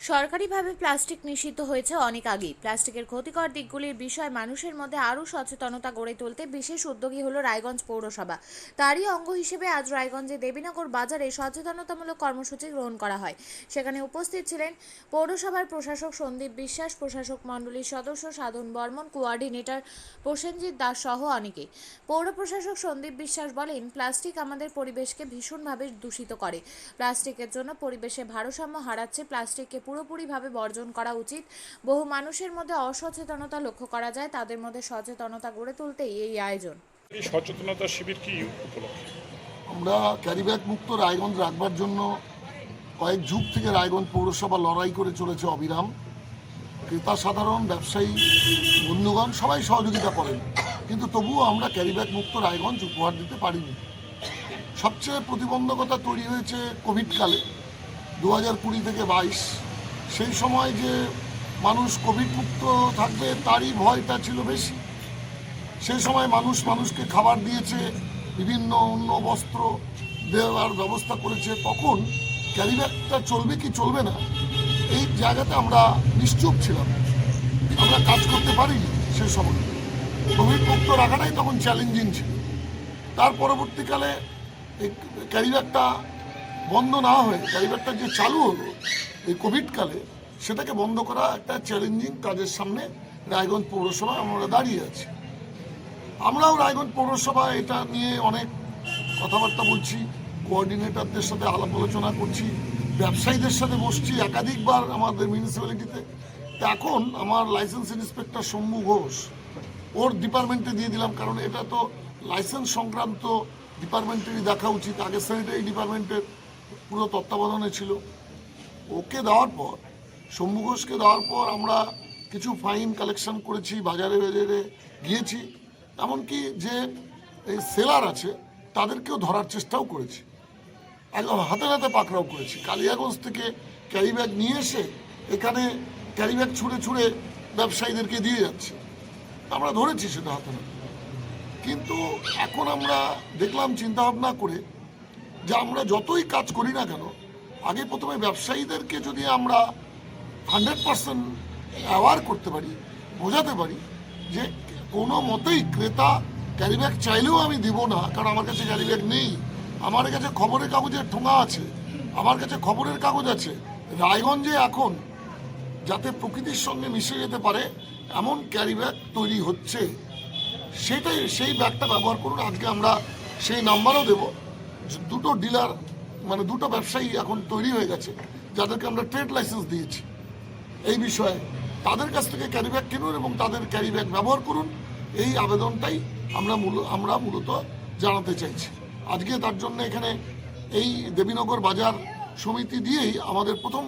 সরকারিভাবে প্লাস্টিক নিষিদ্ধ হয়েছে অনেক আগেই। প্লাস্টিকের ক্ষতিকর দিকগুলির বিষয়ে মানুষের মধ্যে আরও সচেতনতা গড়ে তুলতে বিশেষ উদ্যোগী হলো রায়গঞ্জ পৌরসভা। তারই অঙ্গ হিসেবে আজ রায়গঞ্জে দেবীনগর বাজারে সচেতনতামূলক কর্মসূচি গ্রহণ করা হয়। সেখানে উপস্থিত ছিলেন পৌরসভার প্রশাসক সন্দীপ বিশ্বাস, প্রশাসক মণ্ডলীর সদস্য সাধন বর্মন কোঅর্ডিনেটর প্রসেনজিৎ দাস সহ অনেকে। পৌর প্রশাসক সন্দীপ বিশ্বাস বলেন, প্লাস্টিক আমাদের পরিবেশকে ভীষণভাবে দূষিত করে। প্লাস্টিকের জন্য পরিবেশে ভারসাম্য হারাচ্ছে প্লাস্টিককে পুরোপুরিভাবে বর্জন করা উচিত। বহু মানুষের মধ্যে অসচেতনতা লক্ষ্য করা যায় তাদের মধ্যে সচেতনতা গড়ে তুলতেই এই আয়োজন। এই সচেতনতা শিবির কি উপলক্ষে? আমরা ক্যারিব্যাগ মুক্ত রায়গঞ্জ রাখবার জন্য কয়েক যুগ থেকে রায়গঞ্জ পৌরসভা লড়াই করে চলেছে অবিরাম। ক্রেতা সাধারণ ব্যবসায়ী বন্ধুগণ সবাই সহযোগিতা করেন। কিন্তু তবুও আমরা ক্যারিব্যাগ মুক্ত রায়গঞ্জ উপহার দিতে পারিনি। সবচেয়ে প্রতিবন্ধকতা তৈরি হয়েছে কোভিডকালে দু হাজার কুড়ি থেকে বাইশ। সেই সময় যে মানুষ কোভিড মুক্ত থাকবে, তারই ভয়টা ছিল বেশি। সেই সময় মানুষ মানুষকে খাবার দিয়েছে, বিভিন্ন অন্য বস্ত্র দেওয়ার ব্যবস্থা করেছে। তখন ক্যারিব্যাগটা চলবে কি চলবে না, এই জায়গাতে আমরা নিশ্চুপ ছিলাম। আমরা কাজ করতে পারিনি সেই সময়। কোভিড মুক্ত রাখাটাই তখন চ্যালেঞ্জিং ছিল। তার পরবর্তীকালে এই ক্যারিব্যাগটা বন্ধ না হয়ে, ক্যারিব্যাগটা যে চালু হলো এই কোভিডকালে সেটাকে বন্ধ করা একটা চ্যালেঞ্জিং কাজের সামনে রায়গঞ্জ পৌরসভায় আমরা দাঁড়িয়ে আছি। আমরাও রায়গঞ্জ পৌরসভা এটা নিয়ে অনেক কথাবার্তা বলছি কোঅর্ডিনেটরদের সাথে আলাপ আলোচনা করছি, ব্যবসায়ীদের সাথে বসছি একাধিকবার আমাদের মিউনিসিপ্যালিটিতে এখন আমার লাইসেন্স ইন্সপেক্টর শম্ভু ঘোষ, ওর ডিপার্টমেন্টে দিয়ে দিলাম, কারণ এটা তো লাইসেন্স সংক্রান্ত ডিপার্টমেন্টেরই দেখা উচিত। আগে স্যানিটারি ডিপার্টমেন্টের পুরো তত্ত্বাবধানে ছিল। ওকে দেওয়ার পর, শম্ভু ঘোষকে দেওয়ার পর আমরা কিছু ফাইন কালেকশন করেছি, বাজারে বাজারে গিয়েছি। এমনকি যে এই সেলার আছে, তাদেরকেও ধরার চেষ্টাও করেছি। একদম হাতে হাতে পাকড়াও করেছি। কালিয়াগঞ্জ থেকে ক্যারি ব্যাগ নিয়ে এসে এখানে ক্যারি ব্যাগ ছুঁড়ে ছুঁড়ে ব্যবসায়ীদেরকে দিয়ে যাচ্ছে। আমরা ধরেছি সেটা হাতে হাতে কিন্তু এখন আমরা দেখলাম চিন্তাভাবনা করে যে আমরা যতই কাজ করি না কেন আগে প্রথমে ব্যবসায়ীদেরকে যদি আমরা হান্ড্রেড পার্সেন্ট অ্যাওয়ার করতে পারি, বোঝাতে পারি যে কোনো মতেই ক্রেতা ক্যারিব্যাগ চাইলেও আমি দিব না, কারণ আমার কাছে ক্যারিব্যাগ নেই। আমার কাছে খবরের কাগজের ঠোঙা আছে, আমার কাছে খবরের কাগজ আছে। রায়গঞ্জে এখন যাতে প্রকৃতির সঙ্গে মিশে যেতে পারে, এমন ক্যারিব্যাগ তৈরি হচ্ছে। সেটাই, সেই ব্যাগটা ব্যবহার করুন, আজকে আমরা সেই নাম্বারও দেব। দুটো ডিলার মানে দুটো ব্যবসায়ী এখন তৈরি হয়ে গেছে, যাদেরকে আমরা ট্রেড লাইসেন্স দিয়েছি। এই বিষয়ে তাদের কাছ থেকে ক্যারি ব্যাগ কিনুন এবং তাদের ক্যারি ব্যাগ ব্যবহার করুন। এই আবেদনটাই আমরা মূল, আমরা মূলত জানাতে চাইছি। আজকে তার জন্য এখানে এই দেবীনগর বাজার সমিতি দিয়েই আমাদের প্রথম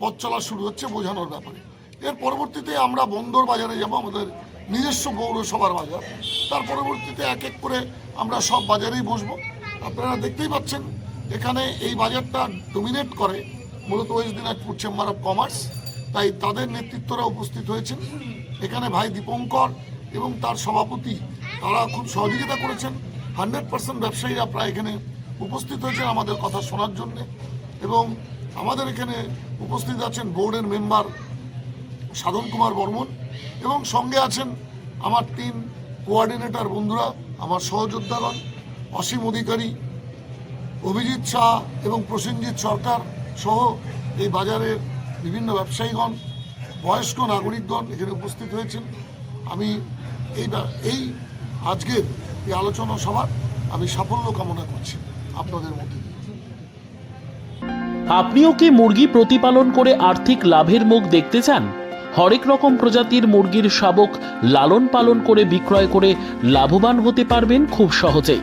পথ চলা শুরু হচ্ছে বোঝানোর ব্যাপারে। এর পরবর্তীতে আমরা বন্দর বাজারে যাব, আমাদের নিজস্ব পৌরসভার বাজার। তার পরবর্তীতে এক এক করে আমরা সব বাজারেই বসবো। আপনারা দেখতেই পাচ্ছেন এখানে এই বাজারটা ডোমিনেট করে, মূলত West Dinajpur chamber of commerce তাই তাদের নেতৃত্বরা উপস্থিত হয়েছেন। এখানে ভাই দীপঙ্কর এবং তার সভাপতি, তারা খুব সহযোগিতা করেছেন। হান্ড্রেড পার্সেন্ট ব্যবসায়ীরা প্রায় এখানে উপস্থিত হয়েছেন আমাদের কথা শোনার জন্যে। এবং আমাদের এখানে উপস্থিত আছেন বোর্ডের মেম্বার সাধন কুমার বর্মন এবং সঙ্গে আছেন আমার তিন কোঅর্ডিনেটর বন্ধুরা, আমার সহযোদ্ধাগণ, অসীম অধিকারী অভিজিৎ শাহ এবং প্রসেনজিৎ সরকার সহ এই বাজারের বিভিন্ন ব্যবসায়ীগণ, বয়স্ক নাগরিকগণ এখানে উপস্থিত হয়েছেন। আমি এই এই আজকের এই আলোচনা সভার আমি সাফল্য কামনা করছি আপনাদের মধ্যে। আপনিও কি মুরগি প্রতিপালন করে আর্থিক লাভের মুখ দেখতে চান? হরেক রকম প্রজাতির মুরগির শাবক লালন পালন করে বিক্রয় করে লাভবান হতে পারবেন খুব সহজেই।